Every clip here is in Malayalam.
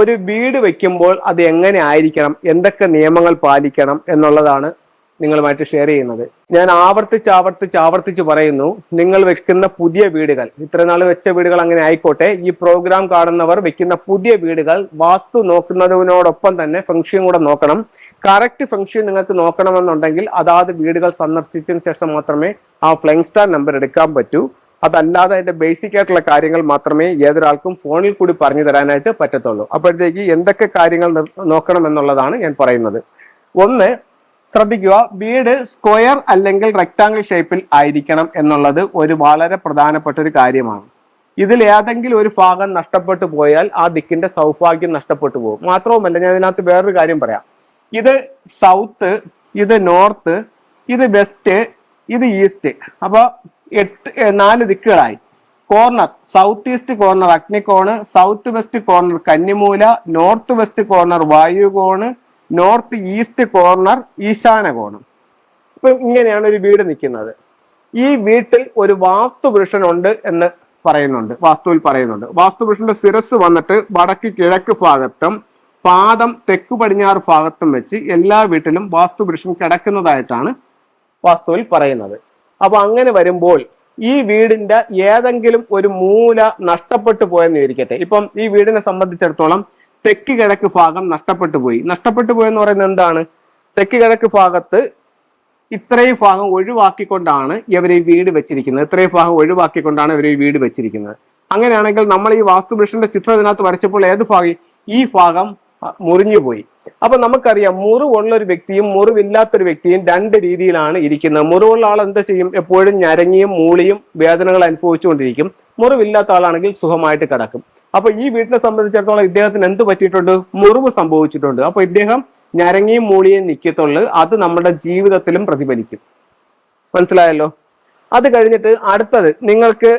ഒരു വീട് വെക്കുമ്പോൾ അത് എങ്ങനെ ആയിരിക്കണം? എന്തൊക്കെ നിയമങ്ങൾ പാലിക്കണം എന്നുള്ളതാണ് നിങ്ങളുമായിട്ട് ഷെയർ ചെയ്യുന്നത്. ഞാൻ ആവർത്തിച്ച് ആവർത്തിച്ച് ആവർത്തിച്ച് പറയുന്നു നിങ്ങൾ വെക്കുന്ന പുതിയ വീടുകൾ ഇത്ര നാൾ വെച്ച വീടുകൾ അങ്ങനെ ആയിക്കോട്ടെ ഈ പ്രോഗ്രാം കാണുന്നവർ വെക്കുന്ന പുതിയ വീടുകൾ വാസ്തു നോക്കുന്നതിനോടൊപ്പം തന്നെ ഫംഗ്ഷൻ കൂടെ നോക്കണം. കറക്റ്റ് ഫംഗ്ഷൻ നിങ്ങൾക്ക് നോക്കണമെന്നുണ്ടെങ്കിൽ അതാത് വീടുകൾ സന്ദർശിച്ചതിന് ശേഷം മാത്രമേ ആ ഫ്ലൈങ് സ്റ്റാർ നമ്പർ എടുക്കാൻ പറ്റൂ. അതല്ലാതെ അതിന്റെ ബേസിക് ആയിട്ടുള്ള കാര്യങ്ങൾ മാത്രമേ ഏതൊരാൾക്കും ഫോണിൽ കൂടി പറഞ്ഞു തരാനായിട്ട് പറ്റത്തുള്ളൂ. അപ്പോഴത്തേക്ക് എന്തൊക്കെ കാര്യങ്ങൾ നോക്കണം എന്നുള്ളതാണ് ഞാൻ പറയുന്നത്. ഒന്ന് ശ്രദ്ധിക്കുക വീട് സ്ക്വയർ അല്ലെങ്കിൽ റെക്ടാങ്കിൾ ഷേപ്പിൽ ആയിരിക്കണം എന്നുള്ളത് ഒരു വളരെ പ്രധാനപ്പെട്ട ഒരു കാര്യമാണ്. ഇതിൽ ഏതെങ്കിലും ഒരു ഭാഗം നഷ്ടപ്പെട്ടു പോയാൽ ആ ദിക്കിന്റെ സൗഭാഗ്യം നഷ്ടപ്പെട്ടു പോകും. മാത്രവുമല്ല ഞാൻ ഇതിനകത്ത് വേറൊരു കാര്യം പറയാം. ഇത് സൗത്ത് ഇത് നോർത്ത് ഇത് വെസ്റ്റ് ഇത് ഈസ്റ്റ് അപ്പൊ എട്ട് നാല് ദിക്കുകളായി. കോർണർ സൗത്ത് ഈസ്റ്റ് കോർണർ അഗ്നികോണ് സൗത്ത് വെസ്റ്റ് കോർണർ കന്നിമൂല നോർത്ത് വെസ്റ്റ് കോർണർ വായുകോണ് നോർത്ത് ഈസ്റ്റ് കോർണർ ഈശാന കോണം ഇപ്പൊ ഇങ്ങനെയാണ് ഒരു വീട് നിൽക്കുന്നത്. ഈ വീട്ടിൽ ഒരു വാസ്തു പുരുഷനുണ്ട് എന്ന് പറയുന്നുണ്ട്. വാസ്തുവിൽ പറയുന്നുണ്ട്. വാസ്തു പുരുഷന്റെ ശിരസ് വന്നിട്ട് വടക്ക് കിഴക്ക് ഭാഗത്തും പാദം തെക്ക് പടിഞ്ഞാറ് ഭാഗത്തും വെച്ച് എല്ലാ വീട്ടിലും വാസ്തു പുരുഷൻ കിടക്കുന്നതായിട്ടാണ് വാസ്തുവിൽ പറയുന്നത്. അപ്പൊ അങ്ങനെ വരുമ്പോൾ ഈ വീടിന്റെ ഏതെങ്കിലും ഒരു മൂല നഷ്ടപ്പെട്ടു പോയെന്ന് ഇരിക്കട്ടെ ഇപ്പം ഈ വീടിനെ സംബന്ധിച്ചിടത്തോളം തെക്ക് കിഴക്ക് ഭാഗം നഷ്ടപ്പെട്ടു പോയി. നഷ്ടപ്പെട്ടു പോയെന്ന് പറയുന്നത് എന്താണ്? തെക്ക് കിഴക്ക് ഭാഗത്ത് ഇത്രയും ഭാഗം ഒഴിവാക്കിക്കൊണ്ടാണ് ഇവർ ഈ വീട് വെച്ചിരിക്കുന്നത്. ഇത്രയും ഭാഗം ഒഴിവാക്കിക്കൊണ്ടാണ് ഇവർ ഈ വീട് വെച്ചിരിക്കുന്നത്. അങ്ങനെയാണെങ്കിൽ നമ്മൾ ഈ വാസ്തുപുരുഷന്റെ ചിത്രം ഇതിനകത്ത് വരച്ചപ്പോൾ ഏത് ഭാഗം? ഈ ഭാഗം അ, മുറിഞ്ഞുപോയി അപ്പൊ നമുക്കറിയാം മുറിവുള്ള ഒരു വ്യക്തിയും മുറിവില്ലാത്തൊരു വ്യക്തിയും രണ്ട് രീതിയിലാണ് ഇരിക്കുന്നത്. മുറിവുള്ള ആൾ എന്താ ചെയ്യും? എപ്പോഴും ഞരങ്ങിയും മൂളിയും വേദനകൾ അനുഭവിച്ചുകൊണ്ടിരിക്കും. മുറിവില്ലാത്ത ആളാണെങ്കിൽ സുഖമായിട്ട് കിടക്കും. അപ്പൊ ഈ വീട്ടിനെ സംബന്ധിച്ചിടത്തോളം ഇദ്ദേഹത്തിന് എന്ത് പറ്റിയിട്ടുണ്ട്? മുറിവ് സംഭവിച്ചിട്ടുണ്ട്. അപ്പൊ ഇദ്ദേഹം ഞരങ്ങിയും മൂളിയും നിൽക്കത്തുള്ളു അത് നമ്മുടെ ജീവിതത്തിലും പ്രതിഫലിക്കും. മനസ്സിലായല്ലോ? അത് കഴിഞ്ഞിട്ട് അടുത്തത് നിങ്ങൾക്ക്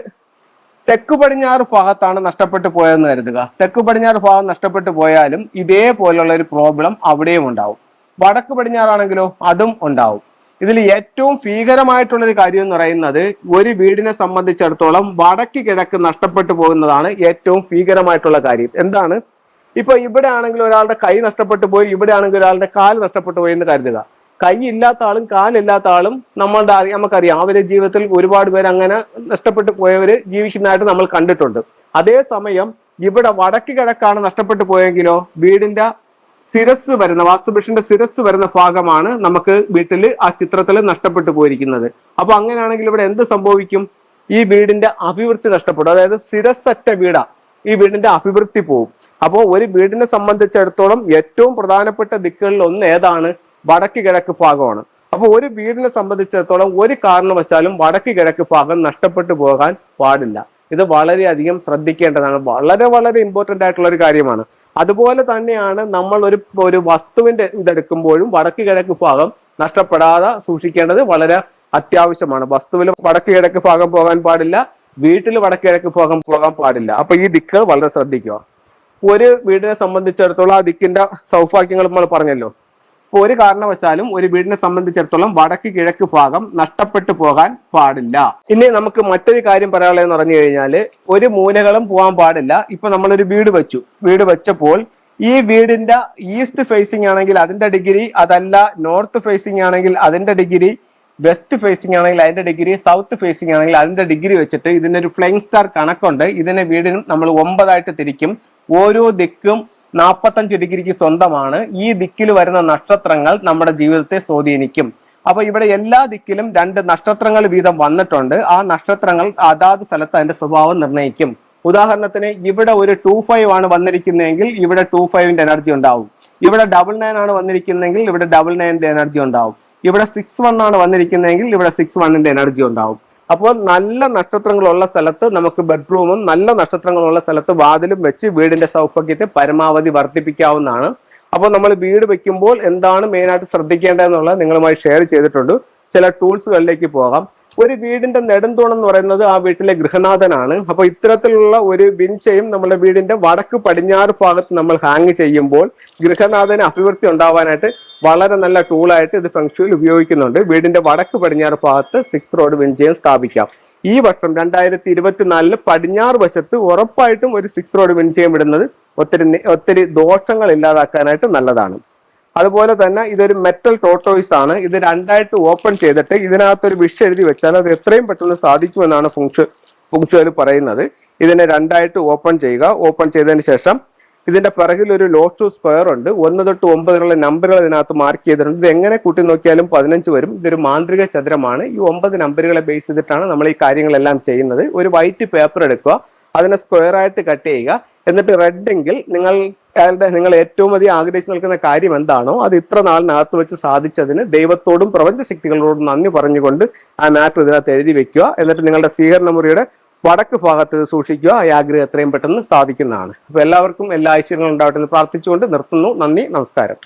തെക്ക് പടിഞ്ഞാറ് ഭാഗത്താണ് നഷ്ടപ്പെട്ടു പോയതെന്ന് കരുതുക. തെക്ക് പടിഞ്ഞാറ് ഭാഗം നഷ്ടപ്പെട്ടു പോയാലും ഇതേപോലെയുള്ള ഒരു പ്രോബ്ലം അവിടെയും ഉണ്ടാവും. വടക്ക് പടിഞ്ഞാറാണെങ്കിലോ അതും ഉണ്ടാവും. ഇതിൽ ഏറ്റവും ഭീകരമായിട്ടുള്ള ഒരു കാര്യം എന്ന് പറയുന്നത് ഒരു വീടിനെ സംബന്ധിച്ചിടത്തോളം വടക്ക് കിഴക്ക് നഷ്ടപ്പെട്ടു പോകുന്നതാണ് ഏറ്റവും ഭീകരമായിട്ടുള്ള കാര്യം. എന്താണ്? ഇപ്പൊ ഇവിടെ ആണെങ്കിൽ ഒരാളുടെ കൈ നഷ്ടപ്പെട്ടു പോയി ഇവിടെ ആണെങ്കിൽ ഒരാളുടെ കാൽ നഷ്ടപ്പെട്ടു പോയി എന്ന് കരുതുക. കൈ ഇല്ലാത്ത ആളും കാലില്ലാത്ത ആളും നമ്മളുടെ നമുക്കറിയാം. അവരുടെ ജീവിതത്തിൽ ഒരുപാട് പേര് അങ്ങനെ നഷ്ടപ്പെട്ടു പോയവര് ജീവിക്കുന്നതായിട്ട് നമ്മൾ കണ്ടിട്ടുണ്ട്. അതേസമയം ഇവിടെ വടക്ക് കിഴക്കാണ് നഷ്ടപ്പെട്ടു പോയെങ്കിലോ വീടിന്റെ സിരസ് വരുന്ന വാസ്തുപുരുഷന്റെ സിരസ് വരുന്ന ഭാഗമാണ് നമുക്ക് വീട്ടിൽ ആ ചിത്രത്തിൽ നഷ്ടപ്പെട്ടു പോയിരിക്കുന്നത്. അപ്പൊ അങ്ങനെയാണെങ്കിൽ ഇവിടെ എന്ത് സംഭവിക്കും? ഈ വീടിന്റെ അഭിവൃദ്ധി നഷ്ടപ്പെടും. അതായത് സിരസറ്റ വീടാ. ഈ വീടിന്റെ അഭിവൃദ്ധി പോവും. അപ്പോൾ ഒരു വീടിനെ സംബന്ധിച്ചിടത്തോളം ഏറ്റവും പ്രധാനപ്പെട്ട ദിക്കുകളിൽ ഒന്ന് ഏതാണ്? വടക്ക് കിഴക്ക് ഭാഗമാണ്. അപ്പോൾ ഒരു വീടിനെ സംബന്ധിച്ചിടത്തോളം ഒരു കാരണവശാലും വടക്ക് കിഴക്ക് ഭാഗം നഷ്ടപ്പെട്ടു പോകാൻ പാടില്ല. ഇത് വളരെയധികം ശ്രദ്ധിക്കേണ്ടതാണ്. വളരെ വളരെ ഇമ്പോർട്ടന്റ് ആയിട്ടുള്ള ഒരു കാര്യമാണ്. അതുപോലെ തന്നെയാണ് നമ്മൾ ഒരു ഒരു വസ്തുവിന്റെ ഇതെടുക്കുമ്പോഴും വടക്ക് കിഴക്ക് ഭാഗം നഷ്ടപ്പെടാതെ സൂക്ഷിക്കേണ്ടത് വളരെ അത്യാവശ്യമാണ്. വസ്തുവിൽ വടക്ക് കിഴക്ക് ഭാഗം പോകാൻ പാടില്ല വീട്ടിൽ വടക്ക് കിഴക്ക് ഭാഗം പോകാൻ പാടില്ല. അപ്പൊ ഈ ദിക്കുകൾ വളരെ ശ്രദ്ധിക്കുക. ഒരു വീടിനെ സംബന്ധിച്ചിടത്തോളം ആ ദിക്കിന്റെ സൗഭാഗ്യങ്ങൾ നമ്മൾ പറഞ്ഞല്ലോ. ഇപ്പൊ ഒരു കാരണവശാലും ഒരു വീടിനെ സംബന്ധിച്ചിടത്തോളം വടക്ക് കിഴക്ക് ഭാഗം നഷ്ടപ്പെട്ടു പോകാൻ പാടില്ല. ഇനി നമുക്ക് മറ്റൊരു കാര്യം പറയാനുള്ളതെന്ന് പറഞ്ഞു കഴിഞ്ഞാൽ ഒരു മൂലകളും പോകാൻ പാടില്ല. ഇപ്പൊ നമ്മളൊരു വീട് വെച്ചു. വീട് വെച്ചപ്പോൾ ഈ വീടിന്റെ ഈസ്റ്റ് ഫേസിംഗ് ആണെങ്കിൽ അതിന്റെ ഡിഗ്രി അതല്ല നോർത്ത് ഫേസിംഗ് ആണെങ്കിൽ അതിന്റെ ഡിഗ്രി വെസ്റ്റ് ഫേസിംഗ് ആണെങ്കിൽ അതിന്റെ ഡിഗ്രി സൗത്ത് ഫേസിംഗ് ആണെങ്കിൽ അതിന്റെ ഡിഗ്രി വെച്ചിട്ട് ഇതിനൊരു ഫ്ലൈങ് സ്റ്റാർ കണക്കുണ്ട്. ഇതിനെ വീടിനും നമ്മൾ ഒമ്പതായിട്ട് തിരിക്കും. ഓരോ ദിക്കും നാൽപ്പത്തഞ്ച് ഡിഗ്രിക്ക് സ്വന്തമാണ്. ഈ ദിക്കിൽ വരുന്ന നക്ഷത്രങ്ങൾ നമ്മുടെ ജീവിതത്തെ സ്വാധീനിക്കും. അപ്പൊ ഇവിടെ എല്ലാ ദിക്കിലും രണ്ട് നക്ഷത്രങ്ങൾ വീതം വന്നിട്ടുണ്ട്. ആ നക്ഷത്രങ്ങൾ അതാത് സ്ഥലത്ത് അതിന്റെ സ്വഭാവം നിർണയിക്കും ഉദാഹരണത്തിന് ഇവിടെ ഒരു ടു ഫൈവ് ആണ് വന്നിരിക്കുന്നതെങ്കിൽ ഇവിടെ ടു ഫൈവിന്റെ എനർജി ഉണ്ടാവും. ഇവിടെ ഡബിൾ നയൻ ആണ് വന്നിരിക്കുന്നതെങ്കിൽ ഇവിടെ ഡബിൾ നയൻറെ എനർജി ഉണ്ടാവും. ഇവിടെ സിക്സ് വൺ ആണ് വന്നിരിക്കുന്നതെങ്കിൽ ഇവിടെ സിക്സ് വണ്ണിന്റെ എനർജി ഉണ്ടാവും. അപ്പോൾ നല്ല നക്ഷത്രങ്ങളുള്ള സ്ഥലത്ത് നമുക്ക് ബെഡ്റൂമും നല്ല നക്ഷത്രങ്ങളുള്ള സ്ഥലത്ത് വാതിലും വെച്ച് വീടിന്റെ സൗഭാഗ്യത്തെ പരമാവധി വർദ്ധിപ്പിക്കാവുന്നതാണ്. അപ്പോൾ നമ്മൾ വീട് വെക്കുമ്പോൾ എന്താണ് മെയിനായിട്ട് ശ്രദ്ധിക്കേണ്ടതെന്നുള്ളത് നിങ്ങളുമായി ഷെയർ ചെയ്തിട്ടുണ്ട്. ചില ടൂൾസുകളിലേക്ക് പോകാം. ഒരു വീടിന്റെ നെടുന്തൂണം എന്ന് പറയുന്നത് ആ വീട്ടിലെ ഗൃഹനാഥനാണ്. അപ്പൊ ഇത്തരത്തിലുള്ള ഒരു ബിൻചയും നമ്മുടെ വീടിന്റെ വടക്ക് പടിഞ്ഞാറ് ഭാഗത്ത് നമ്മൾ ഹാങ് ചെയ്യുമ്പോൾ ഗൃഹനാഥന് അഭിവൃദ്ധി ഉണ്ടാവാനായിട്ട് വളരെ നല്ല ടൂളായിട്ട് ഇത് ഫെങ്ഷുവിൽ ഉപയോഗിക്കുന്നുണ്ട്. വീടിന്റെ വടക്ക് പടിഞ്ഞാറ് ഭാഗത്ത് സിക്സ് റോഡ് വിൻചയം സ്ഥാപിക്കാം. ഈ വർഷം രണ്ടായിരത്തി ഇരുപത്തിനാലിൽ പടിഞ്ഞാറ് വശത്ത് ഉറപ്പായിട്ടും ഒരു സിക്സ് റോഡ് വിൻചയം ഇടുന്നത് ഒത്തിരി ഒത്തിരി ദോഷങ്ങൾ ഇല്ലാതാക്കാനായിട്ട് നല്ലതാണ്. അതുപോലെ തന്നെ ഇതൊരു മെറ്റൽ ടോട്ടോയിസ് ആണ്. ഇത് രണ്ടായിട്ട് ഓപ്പൺ ചെയ്തിട്ട് ഇതിനകത്തൊരു വിഷ് എഴുതി വെച്ചാൽ അത് എത്രയും പെട്ടെന്ന് സാധിക്കുമെന്നാണ് ഫുങ്ഷ ഫുങ്ഷുവൽ പറയുന്നത്. ഇതിനെ രണ്ടായിട്ട് ഓപ്പൺ ചെയ്യുക. ഓപ്പൺ ചെയ്തതിന് ശേഷം ഇതിന്റെ പിറകിൽ ഒരു ലോസ്റ്റു സ്ക്വയർ ഉണ്ട്. ഒന്ന് തൊട്ട് ഒമ്പതിനുള്ള നമ്പറുകൾ ഇതിനകത്ത് മാർക്ക് ചെയ്തിട്ടുണ്ട്. ഇത് എങ്ങനെ കൂട്ടി നോക്കിയാലും പതിനഞ്ച് വരും. ഇതൊരു മാന്ത്രിക ചതുരമാണ്. ഈ ഒമ്പത് നമ്പറുകളെ ബേസ് ചെയ്തിട്ടാണ് നമ്മൾ ഈ കാര്യങ്ങളെല്ലാം ചെയ്യുന്നത്. ഒരു വൈറ്റ് പേപ്പർ എടുക്കുക. അതിനെ സ്ക്വയർ ആയിട്ട് കട്ട് ചെയ്യുക. എന്നിട്ട് റെഡ് എങ്കിൽ നിങ്ങൾ അയാളുടെ നിങ്ങൾ ഏറ്റവും അധികം ആഗ്രഹിച്ച് നിൽക്കുന്ന കാര്യം എന്താണോ അത് ഇത്ര നാളിനകത്ത് വെച്ച് സാധിച്ചതിന് ദൈവത്തോടും പ്രപഞ്ച ശക്തികളോടും നന്ദി പറഞ്ഞുകൊണ്ട് ആ മാറ്റർ ഇതിനകത്ത് എഴുതി വെക്കുക. എന്നിട്ട് നിങ്ങളുടെ സ്വീകരണ മുറിയുടെ വടക്ക് ഭാഗത്ത് സൂക്ഷിക്കുക. ഈ ആഗ്രഹം എത്രയും പെട്ടെന്ന് സാധിക്കുന്നതാണ്. അപ്പൊ എല്ലാവർക്കും എല്ലാ ഐശ്വര്യങ്ങളും ഉണ്ടാവട്ടെ എന്ന് പ്രാർത്ഥിച്ചുകൊണ്ട് നിർത്തുന്നു. നന്ദി നമസ്കാരം.